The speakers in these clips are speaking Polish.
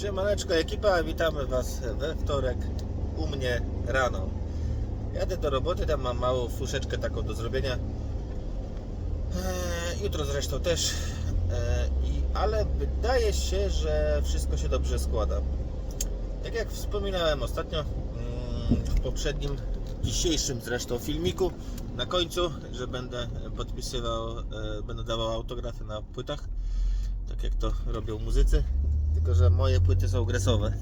Siemaneczko ekipa, witamy Was we wtorek u mnie rano. Jadę do roboty, tam mam małą fuszeczkę taką do zrobienia. Eee, jutro zresztą też. Eee, i, ale wydaje się, że wszystko się dobrze składa. Tak jak wspominałem ostatnio mm, w poprzednim, dzisiejszym zresztą filmiku, na końcu, że będę podpisywał, e, będę dawał autografy na płytach, tak jak to robią muzycy, tylko że moje płyty są gresowe.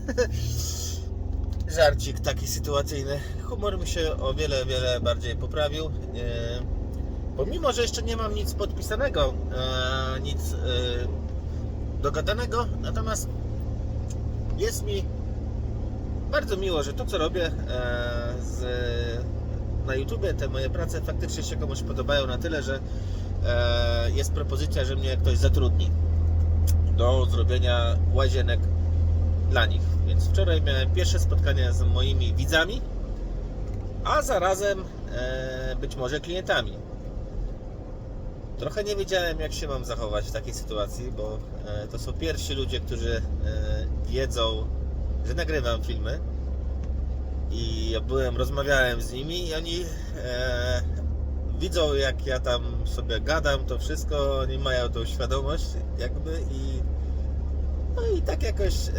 Żarcik taki sytuacyjny. Humor mi się o wiele, wiele bardziej poprawił. E, pomimo, że jeszcze nie mam nic podpisanego, e, nic e, dogadanego, natomiast jest mi bardzo miło, że to co robię e, z, na YouTubie, te moje prace faktycznie się komuś podobają na tyle, że e, jest propozycja, że mnie ktoś zatrudni do zrobienia łazienek dla nich. Więc wczoraj miałem pierwsze spotkanie z moimi widzami, a zarazem e, być może klientami. Trochę nie wiedziałem, jak się mam zachować w takiej sytuacji, bo e, to są pierwsi ludzie, którzy e, wiedzą, że nagrywam filmy. I ja byłem, rozmawiałem z nimi i oni e, widzą, jak ja tam sobie gadam, to wszystko, oni mają tą świadomość, jakby i no i tak jakoś e,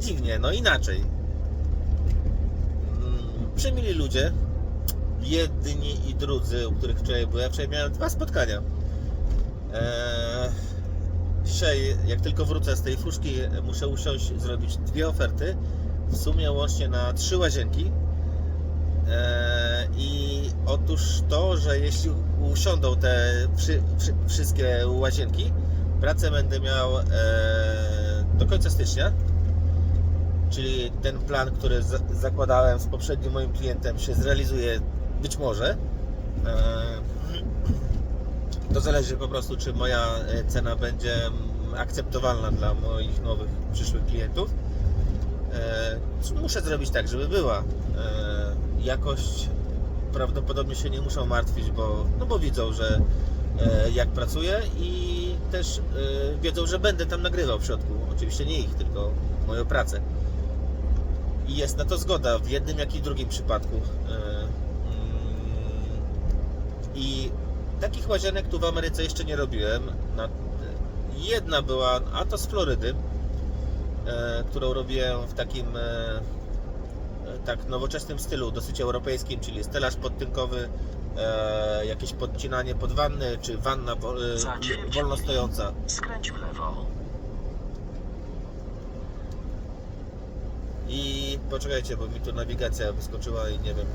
dziwnie, no inaczej. Mm, Przemili ludzie, jedni i drudzy, u których wczoraj byłem. Wczoraj miałem dwa spotkania. E, dzisiaj, jak tylko wrócę z tej fuszki, muszę usiąść, zrobić dwie oferty. W sumie łącznie na trzy łazienki. E, I otóż to, że jeśli usiądą te wszy, wszy, wszystkie łazienki, pracę będę miał e, do końca stycznia. Czyli ten plan, który za, zakładałem z poprzednim moim klientem, się zrealizuje być może. E, to zależy po prostu, czy moja e, cena będzie mm, akceptowalna dla moich nowych przyszłych klientów. E, muszę zrobić tak, żeby była. E, jakość prawdopodobnie się nie muszą martwić, bo, no bo widzą, że jak pracuję i też e, wiedzą, że będę tam nagrywał w środku. Oczywiście nie ich, tylko moją pracę. I jest na to zgoda w jednym, jak i drugim przypadku. E, mm, I takich łazienek tu w Ameryce jeszcze nie robiłem. Na- Jedna była, a to z Florydy, e, którą robiłem w takim e, tak nowoczesnym stylu, dosyć europejskim, czyli stelaż podtynkowy, e, jakieś podcinanie pod wanny, czy wanna wo, e, wolno stojąca. Skręć w lewo. I poczekajcie, bo mi tu nawigacja wyskoczyła i nie wiem,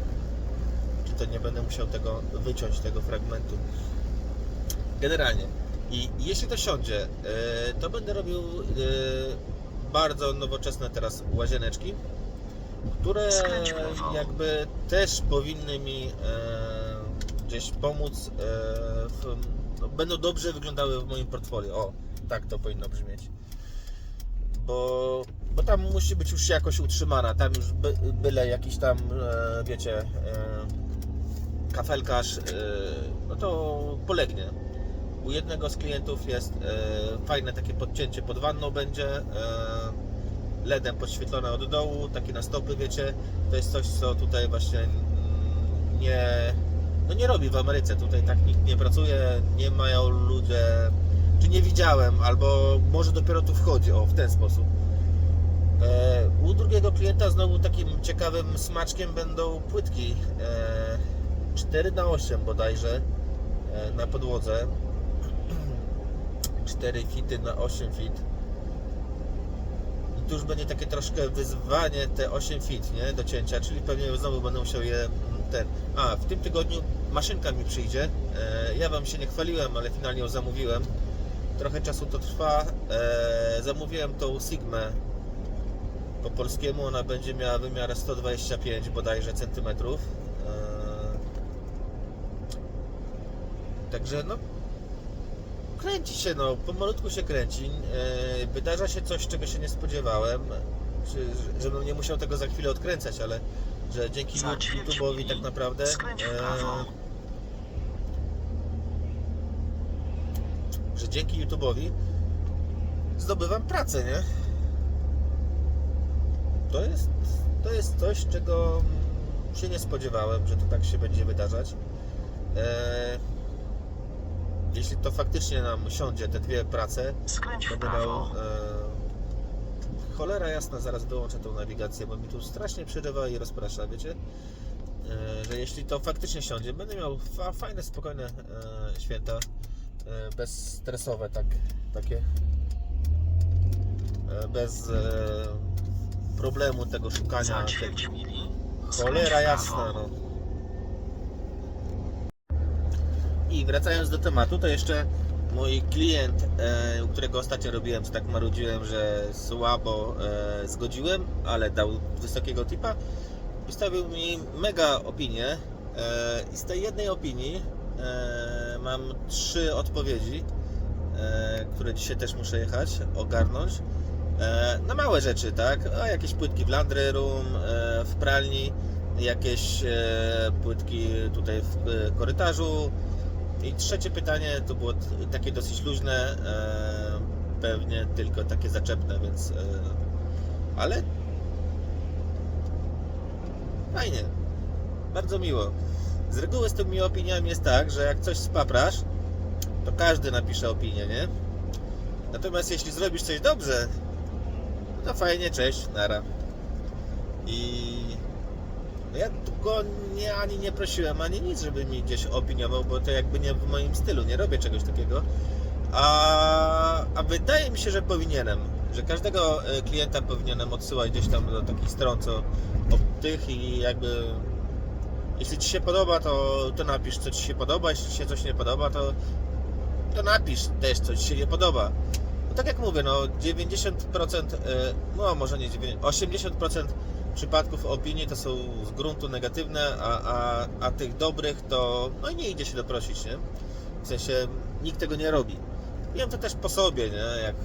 czy to nie będę musiał tego wyciąć, tego fragmentu. Generalnie. I jeśli to siądzie, e, to będę robił e, bardzo nowoczesne teraz łazieneczki, które jakby też powinny mi e, gdzieś pomóc, e, w, no, będą dobrze wyglądały w moim portfolio. O, tak to powinno brzmieć bo, bo tam musi być już jakoś utrzymana. Tam już by, byle jakiś tam, e, wiecie, e, kafelkarz, no to polegnie. U jednego z klientów jest fajne takie podcięcie pod wanną będzie, LEDem podświetlone od dołu, takie na stopy, wiecie. To jest coś, co tutaj właśnie mm, nie, no nie robi w Ameryce. Tutaj tak nikt nie pracuje, nie mają ludzie czy nie widziałem, albo może dopiero tu wchodzi, o w ten sposób. E, u drugiego klienta znowu takim ciekawym smaczkiem będą płytki e, 4 na 8 bodajże e, na podłodze 4 fity na 8 fit i tu już będzie takie troszkę wyzwanie te 8 fit, nie, do cięcia, czyli pewnie znowu będę musiał je ten, a w tym tygodniu maszynka mi przyjdzie, e, ja Wam się nie chwaliłem, ale finalnie ją zamówiłem trochę czasu to trwa. Eee, zamówiłem tą Sigmę po polskiemu. Ona będzie miała wymiar 125 bodajże centymetrów. Eee, także no kręci się, no pomalutku się kręci. Wydarza się coś, czego się nie spodziewałem. Żebym nie musiał tego za chwilę odkręcać, ale że dzięki YouTube'owi tak naprawdę prawo. że dzięki YouTube'owi zdobywam pracę, nie? to jest, to jest coś, czego się nie spodziewałem, że to tak się będzie wydarzać. E, jeśli to faktycznie nam siądzie, te dwie prace, będę miał. E, cholera jasna, zaraz wyłączę tą nawigację, bo mi tu strasznie przerywa i rozprasza, wiecie? E, że jeśli to faktycznie siądzie, będę miał fa, fajne, spokojne e, święta, e, bezstresowe, tak, takie. Bez problemu tego szukania. Cholera jasna, no. I wracając do tematu, to jeszcze mój klient, e, u którego ostatnio robiłem, co tak marudziłem, że słabo e, zgodziłem, ale dał wysokiego tipa, wystawił mi mega opinię e, i z tej jednej opinii mam trzy odpowiedzi, które dzisiaj też muszę jechać, ogarnąć. Na małe rzeczy, tak? Jakieś płytki w laundry room, w pralni, jakieś płytki tutaj w korytarzu. I trzecie pytanie to było takie dosyć luźne, e, pewnie tylko takie zaczepne, więc. E, ale. Fajnie. Bardzo miło. Z reguły z tymi opiniami jest tak, że jak coś spaprasz, to każdy napisze opinię, nie? Natomiast jeśli zrobisz coś dobrze, no fajnie, cześć, nara. I ja go nie, ani nie prosiłem, ani nic, żeby mi gdzieś opiniował, bo to jakby nie w moim stylu, nie robię czegoś takiego. A, a wydaje mi się, że powinienem, że każdego e, klienta powinienem odsyłać gdzieś tam do takich stron, co tych i jakby jeśli Ci się podoba, to, to napisz, co Ci się podoba, jeśli Ci się coś nie podoba, to, to napisz też, co Ci się nie podoba. No tak jak mówię, no 90%, e, no może nie 90%, 80% przypadków opinii to są z gruntu negatywne, a, a, a tych dobrych to no nie idzie się doprosić, nie? W sensie nikt tego nie robi. Wiem to też po sobie, nie? Jak,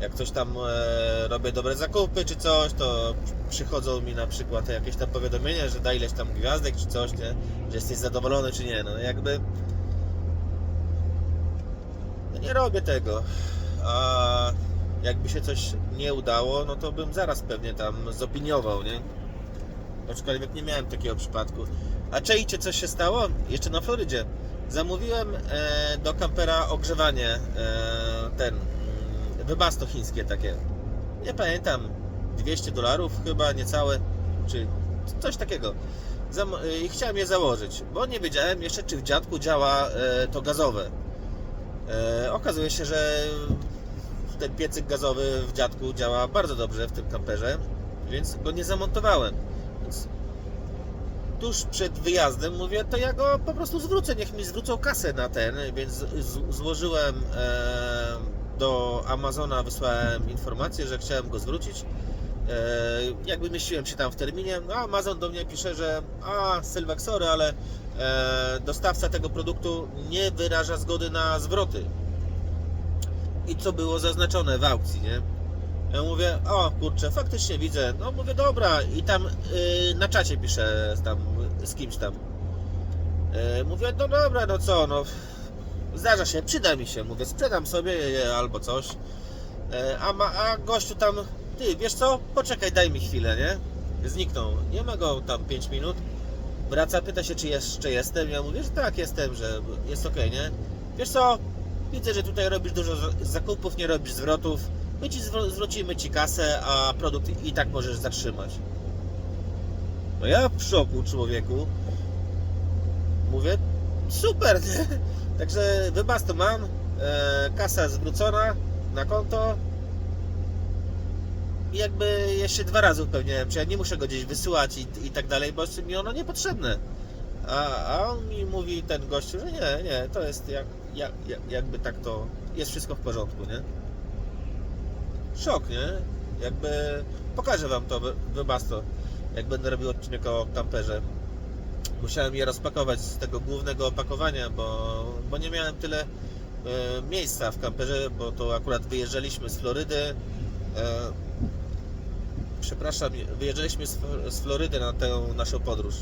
jak coś tam e, robię dobre zakupy czy coś, to przychodzą mi na przykład jakieś tam powiadomienia, że da ileś tam gwiazdek czy coś, nie? Że jesteś zadowolony czy nie. No jakby no nie robię tego. A jakby się coś nie udało, no to bym zaraz pewnie tam zopiniował, nie? Aczkolwiek nie miałem takiego przypadku. A czajcie, co się stało? Jeszcze na Florydzie. Zamówiłem e, do kampera ogrzewanie, e, ten, mm, wybasto chińskie takie. Nie pamiętam, 200 dolarów chyba, niecałe, czy coś takiego. Zam- I chciałem je założyć, bo nie wiedziałem jeszcze, czy w dziadku działa e, to gazowe. E, okazuje się, że ten piecyk gazowy w dziadku działa bardzo dobrze w tym kamperze, więc go nie zamontowałem. Więc tuż przed wyjazdem mówię, to ja go po prostu zwrócę, niech mi zwrócą kasę na ten, więc złożyłem e, do Amazona, wysłałem informację, że chciałem go zwrócić. E, jakby mieściłem się tam w terminie, no Amazon do mnie pisze, że a Sylwek, sorry, ale e, dostawca tego produktu nie wyraża zgody na zwroty. I co było zaznaczone w aukcji, nie? Ja mówię, o kurczę, faktycznie widzę. No mówię, dobra, i tam y, na czacie piszę tam z kimś tam. Y, mówię, no dobra, no co, no zdarza się, przyda mi się, mówię, sprzedam sobie je albo coś. Y, a, ma, a gościu tam, ty, wiesz co, poczekaj, daj mi chwilę, nie? Zniknął, nie ma go tam 5 minut. Wraca, pyta się, czy jeszcze jestem. Ja mówię, że tak, jestem, że jest ok, nie? Wiesz co, widzę, że tutaj robisz dużo zakupów, nie robisz zwrotów. My ci zwrócimy ci kasę, a produkt i tak możesz zatrzymać. No ja w szoku, człowieku. Mówię, super, nie? Także wybasto mam, e, kasa zwrócona na konto. I jakby jeszcze dwa razy upewniałem, czy ja nie muszę go gdzieś wysyłać i, i tak dalej, bo jest mi ono niepotrzebne. A, a on mi mówi, ten gościu, że nie, nie, to jest jak, jak, jak, jakby tak to, jest wszystko w porządku, nie? Szok, nie? Jakby, pokażę Wam to, wy- wybasto, jak będę robił odcinek o kamperze. Musiałem je rozpakować z tego głównego opakowania, bo, bo nie miałem tyle e, miejsca w kamperze, bo to akurat wyjeżdżaliśmy z Florydy. E, przepraszam, wyjeżdżaliśmy z, z Florydy na tę naszą podróż.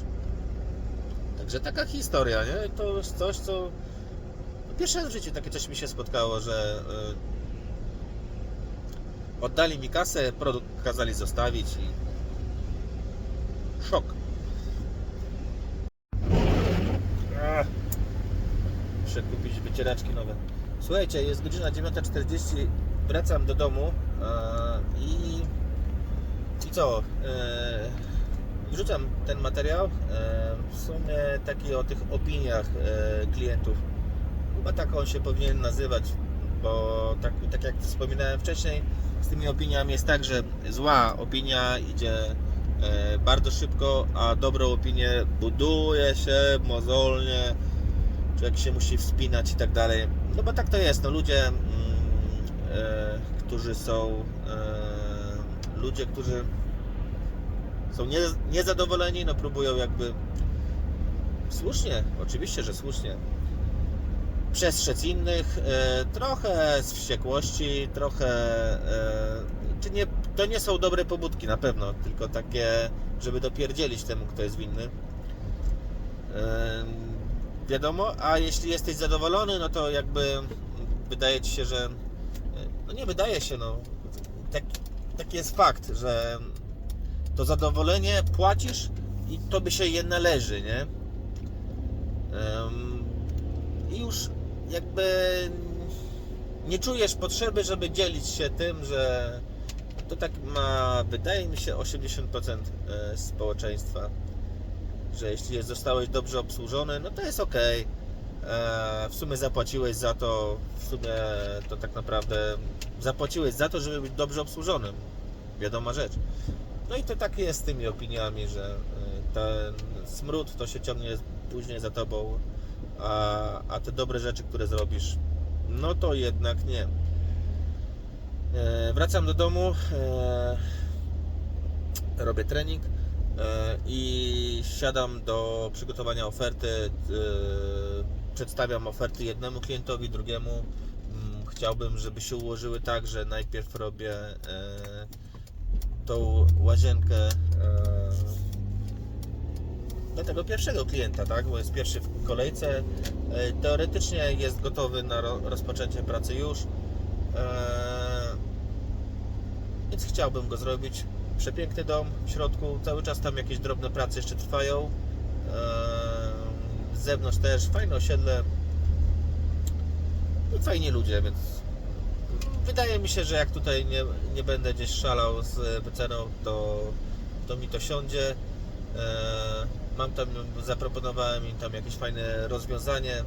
Także taka historia, nie? To jest coś, co pierwszy raz w życiu takie coś mi się spotkało, że e, Oddali mi kasę, produkt kazali zostawić i szok. Muszę kupić wycieraczki nowe. Słuchajcie, jest godzina 9.40, wracam do domu e, i, i co? E, wrzucam ten materiał. W sumie taki o tych opiniach e, klientów. Chyba tak on się powinien nazywać, bo tak, tak jak wspominałem wcześniej, z tymi opiniami jest tak, że zła opinia idzie e, bardzo szybko, a dobrą opinię buduje się mozolnie, jak się musi wspinać i tak dalej. No bo tak to jest, no ludzie, mm, e, którzy są, ludzie, którzy są nie, niezadowoleni, no próbują jakby słusznie, oczywiście, że słusznie przestrzec innych, e, trochę z wściekłości, trochę. E, czy nie, to nie są dobre pobudki na pewno, tylko takie, żeby dopierdzielić temu, kto jest winny. Wiadomo, a jeśli jesteś zadowolony, no to jakby wydaje ci się, że. No nie wydaje się, no. Tak, taki jest fakt, że to zadowolenie płacisz i tobie się je należy, nie? I już jakby nie czujesz potrzeby, żeby dzielić się tym, że to tak ma, wydaje mi się, 80% e, społeczeństwa, że jeśli zostałeś dobrze obsłużony, no to jest ok. W sumie zapłaciłeś za to, w sumie to tak naprawdę zapłaciłeś za to, żeby być dobrze obsłużonym. Wiadoma rzecz. No i to tak jest z tymi opiniami, że e, ten smród to się ciągnie później za tobą a, a te dobre rzeczy, które zrobisz, no to jednak nie. E, wracam do domu, e, robię trening e, i siadam do przygotowania oferty. E, przedstawiam oferty jednemu klientowi, drugiemu. Mm, Chciałbym, żeby się ułożyły tak, że najpierw robię e, tą łazienkę. E, do tego pierwszego klienta, tak? Bo jest pierwszy w kolejce. E, Teoretycznie jest gotowy na ro- rozpoczęcie pracy już. E, Więc chciałbym go zrobić. Przepiękny dom w środku, cały czas tam jakieś drobne prace jeszcze trwają. E, Z zewnątrz też fajne osiedle. I fajni ludzie, więc wydaje mi się, że jak tutaj nie, nie będę gdzieś szalał z wyceną, to, to mi to siądzie. E, Mam tam, zaproponowałem im tam jakieś fajne rozwiązanie, mm,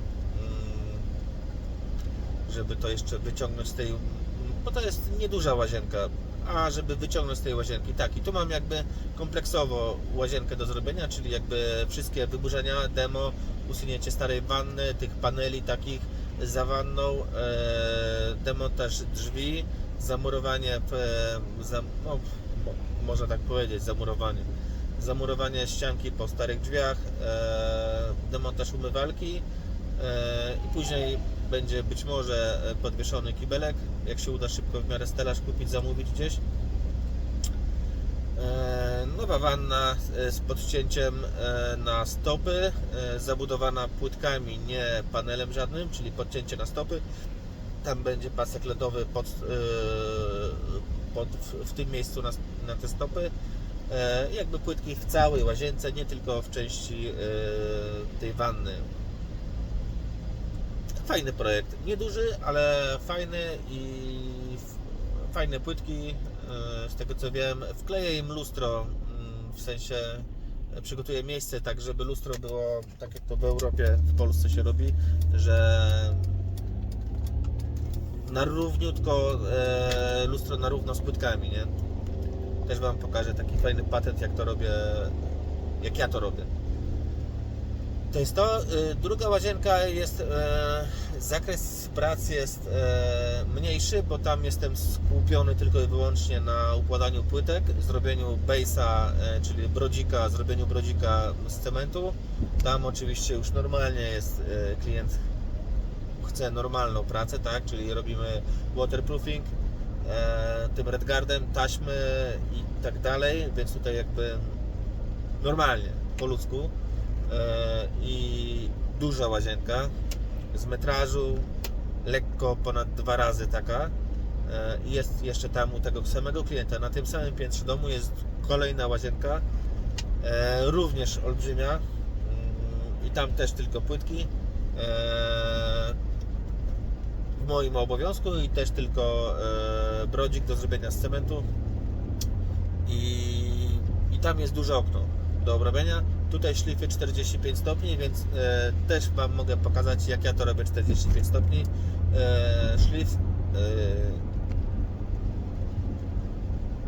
żeby to jeszcze wyciągnąć z tej, bo to jest nieduża łazienka, a żeby wyciągnąć z tej łazienki, tak, i tu mam jakby kompleksowo łazienkę do zrobienia, czyli jakby wszystkie wyburzenia, demo, usunięcie starej wanny, tych paneli takich za wanną, e, demontaż drzwi, zamurowanie, w, e, za, no, mo- można tak powiedzieć, zamurowanie zamurowanie ścianki po starych drzwiach, e, demontaż umywalki e, i później będzie być może podwieszony kibelek, jak się uda szybko w miarę stelaż kupić, zamówić gdzieś. E, Nowa wanna e, z podcięciem e, na stopy, e, zabudowana płytkami, nie panelem żadnym, czyli podcięcie na stopy. Tam będzie pasek LEDowy pod, e, pod, w, w tym miejscu na, na te stopy. E, jakby płytki w całej łazience, nie tylko w części e, tej wanny. Fajny projekt, nieduży, ale fajny i fajne płytki, e, z tego co wiem. Wkleję im lustro, mm, w sensie przygotuję miejsce tak, żeby lustro było tak jak to w Europie, w Polsce się robi, że na równiutko lustro na równo z płytkami, nie? Też Wam pokażę taki fajny patent, jak to robię, jak ja to robię. To jest to. Y, Druga łazienka jest, e, zakres prac jest e, mniejszy, bo tam jestem skupiony tylko i wyłącznie na układaniu płytek, zrobieniu base'a, e, czyli brodzika, zrobieniu brodzika z cementu. Tam oczywiście już normalnie jest klient chce normalną pracę, tak, czyli robimy waterproofing, tym redguardem, taśmy i tak dalej, więc tutaj jakby normalnie, po ludzku. E, i duża łazienka z metrażu, lekko ponad dwa razy taka. E, Jest jeszcze tam u tego samego klienta, na tym samym piętrze domu jest kolejna łazienka, e, również olbrzymia. Mm, i tam też tylko płytki. E, w moim obowiązku i też tylko e, brodzik do zrobienia z cementu i, i tam jest duże okno do obrobienia. Tutaj szlify 45 stopni, więc e, też Wam mogę pokazać jak ja to robię 45 stopni. E, szlif, e,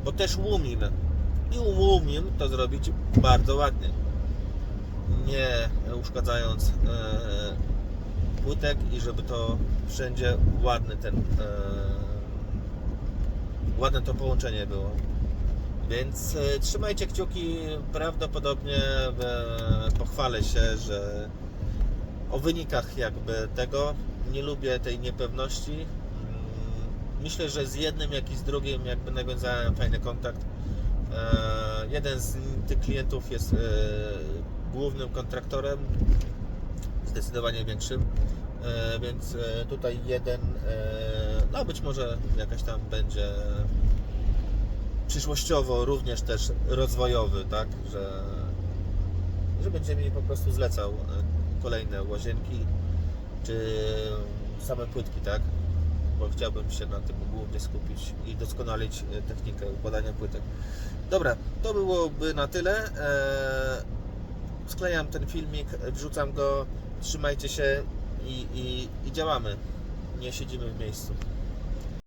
bo też łumim i umiem to zrobić bardzo ładnie, nie uszkadzając e, płytek i żeby to wszędzie ładny ten e, ładne to połączenie było. Więc e, trzymajcie kciuki, prawdopodobnie e, pochwalę się, że o wynikach jakby tego nie lubię tej niepewności. Mm, Myślę, że z jednym jak i z drugim jakby nawiązałem fajny kontakt. E, Jeden z tych klientów jest e, głównym kontraktorem, zdecydowanie większym. E, Więc e, tutaj jeden, e, no być może jakaś tam będzie przyszłościowo również też rozwojowy, tak, że, że będzie mi po prostu zlecał e, kolejne łazienki czy same płytki, tak, bo chciałbym się na tym głównie skupić i doskonalić e, technikę układania płytek. Dobra, to byłoby na tyle. E, Sklejam ten filmik, wrzucam go, trzymajcie się i, i, i działamy. Nie siedzimy w miejscu.